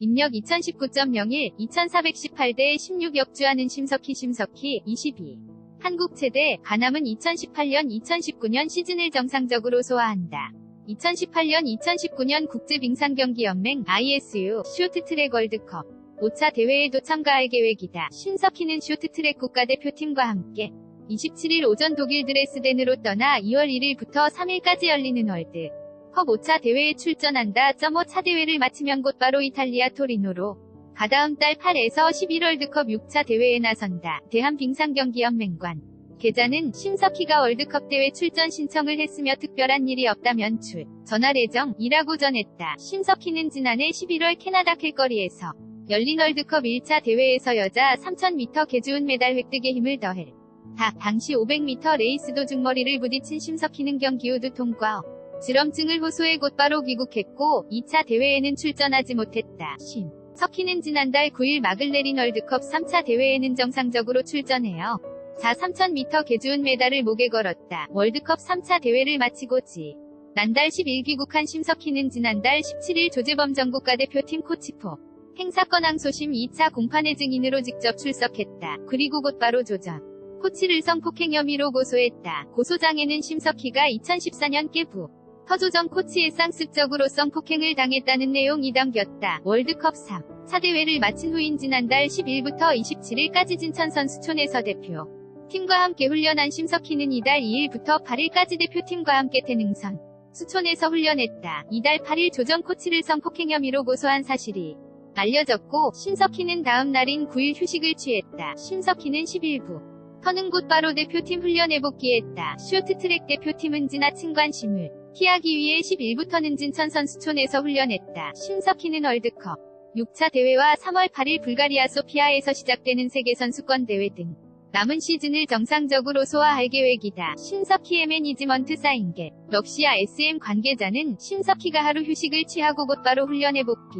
입력 2019.01, 2418대 16 역주하는 심석희 심석희 22. 한국 최대 가남은 2018년 2019년 시즌을 정상적으로 소화한다. 2018년 2019년 국제빙상경기연맹 ISU 쇼트트랙 월드컵 5차 대회에도 참가할 계획이다. 심석희는 쇼트트랙 국가대표팀과 함께 27일 오전 독일 드레스덴으로 떠나 2월 1일부터 3일까지 열리는 월드 컵 5차 대회에 출전한다. 5차 대회를 마치면 곧바로 이탈리아 토리노로 가다음 달 8에서 11월드컵 6차 대회에 나선다. 대한빙상경기연맹관 계좌는 심석희가 월드컵 대회 출전 신청을 했으며 특별한 일이 없다면 출 전화 예정이라고 전했다. 심석희는 지난해 11월 캐나다 캘거리에서 열린 월드컵 1차 대회에서 여자 3000m 개주운 메달 획득에 힘을 더해 다 당시 500m 레이스 도중 머리를 부딪힌 심석희는 경기 후 두통과 질염증을 호소해 곧바로 귀국했고 2차 대회에는 출전하지 못했다. 심 석희는 지난달 9일 막을 내린 월드컵 3차 대회에는 정상적으로 출전해요. 자 3000m 개주운 메달을 목에 걸었다. 월드컵 3차 대회를 마치고 지. 난달 10일 귀국한 심석희는 지난달 17일 조재범 전국가대표팀 코치포 행사권 항소심 2차 공판의 증인으로 직접 출석했다. 그리고 곧바로 조전. 코치를 성폭행 혐의로 고소했다. 고소장에는 심석희가 2014년 깨부 터조정 코치의 쌍습적으로 성폭행을 당했다는 내용이 담겼다. 월드컵 3. 차 대회를 마친 후인 지난달 10일부터 27일까지 진천 선 수촌에서 대표 팀과 함께 훈련한 심석희는 이달 2일부터 8일까지 대표팀과 함께 태능선 수촌에서 훈련했다. 이달 8일 조정 코치를 성폭행 혐의로 고소한 사실이 알려졌고 심석희는 다음 날인 9일 휴식을 취했다. 심석희는 11부 터는 곧바로 대표팀 훈련에 복귀했다. 쇼트트랙 대표팀은 지나친 관심을 피하기 위해 11부터는 진천 선수촌에서 훈련했다. 심석희는 월드컵 6차 대회와 3월 8일 불가리아 소피아에서 시작되는 세계선수권 대회 등 남은 시즌을 정상적으로 소화할 계획이다. 신석희의 매니지먼트 사인겟 러시아 SM 관계자는 신석희가 하루 휴식을 취하고 곧바로 훈련에 복귀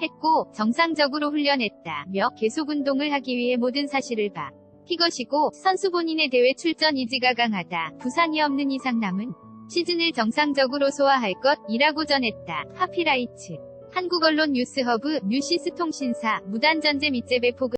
했고 정상적으로 훈련했다며 계속 운동을 하기 위해 모든 사실을 봐. 이것이고 선수 본인의 대회 출전 의지가 강하다. 부상이 없는 이상 남은 시즌을 정상적으로 소화할 것이라고 전했다. 하피라이츠 한국 언론 뉴스허브 뉴시스 통신사 무단전제 밑재배 포그